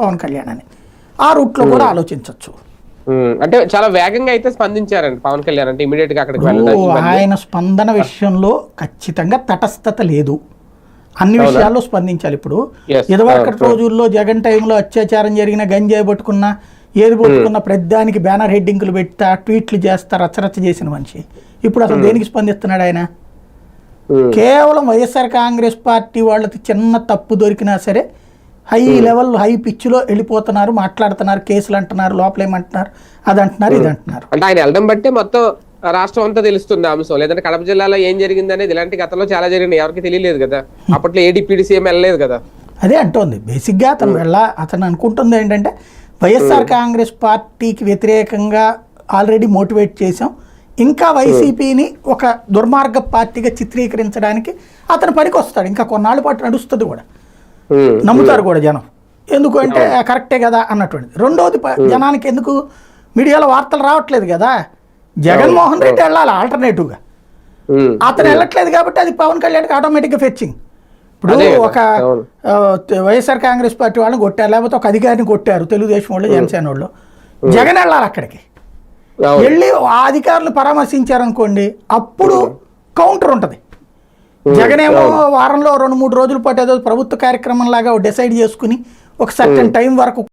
పవన్ కళ్యాణ్ అని. ఆ రూట్లో కూడా ఆలోచించవచ్చు ఉమ్, అంటే చాలా వేగంగా అయితే స్పందించారండి పవన్ కళ్యాణ్ అంటే ఇమీడియట్గా అక్కడికి. ఆయన స్పందన విషయంలో ఖచ్చితంగా తటస్థత లేదు. అన్ని విషయాల్లో స్పందించాలి ఇప్పుడు. ఇదివరకటి అవును. రోజుల్లో జగన్ టైంలో అత్యాచారం జరిగిన గంజాయి పట్టుకున్న ఏది పట్టుకున్న ప్రతిదానికి బ్యానర్ హెడ్డింగ్లు పెడతా ట్వీట్లు చేస్తా రచ్చరచ్చ చేసిన మనిషి. ఇప్పుడు అసలు దేనికి స్పందిస్తున్నాడు ఆయన? కేవలం వైఎస్ఆర్ కాంగ్రెస్ పార్టీ వాళ్ళకి చిన్న తప్పు దొరికినా సరే హై లెవెల్ హై పిచ్లో వెళ్ళిపోతున్నారు మాట్లాడుతున్నారు కేసులు అంటున్నారు లోపలేమంటున్నారు అది అంటున్నారు ఇది అంటున్నారు. అంటే ఆయన వెళ్ళడం బట్టే మొత్తం రాష్ట్రం అంతా తెలుస్తుంది అంశం. లేదంటే కడప జిల్లాలో ఏం జరిగింది అనేది ఇలాంటి గతంలో చాలా జరిగినాయి. ఎవరికి తెలియలేదు కదా. అప్పట్లో ఏం వెళ్ళలేదు కదా. అదే అంటోంది. బేసిక్గా అతను వెళ్ళ అతను అనుకుంటుంది ఏంటంటే వైఎస్ఆర్ కాంగ్రెస్ పార్టీకి వ్యతిరేకంగా ఆల్రెడీ మోటివేట్ చేశాం. ఇంకా వైసీపీని ఒక దుర్మార్గ పార్టీగా చిత్రీకరించడానికి అతను పనికి వస్తాడు ఇంకా కొన్నాళ్ళ పాటు నడుస్తుంది కూడా. నమ్ముతారు కూడా జనం. ఎందుకు అంటే కరెక్టే కదా అన్నటువంటిది. రెండోది జనానికి ఎందుకు మీడియాలో వార్తలు రావట్లేదు కదా? జగన్మోహన్ రెడ్డి వెళ్ళాలి ఆల్టర్నేటివ్గా. అతను వెళ్ళట్లేదు కాబట్టి అది పవన్ కళ్యాణ్కి ఆటోమేటిక్గా ఫెచ్చింగ్ ఇప్పుడు ఒక వైఎస్ఆర్ కాంగ్రెస్ పార్టీ వాళ్ళని కొట్టారు లేకపోతే ఒక అధికారిని కొట్టారు తెలుగుదేశం వాళ్ళు జనసేన వాళ్ళు. జగన్ వెళ్ళాలి అక్కడికి. వెళ్ళి ఆ అధికారులు పరామర్శించారనుకోండి అప్పుడు కౌంటర్ ఉంటుంది. జగనేమో వారంలో రెండు మూడు రోజుల పాటు ఏదో ప్రభుత్వ కార్యక్రమం లాగా డిసైడ్ చేసుకుని ఒక సర్టన్ టైం వరకు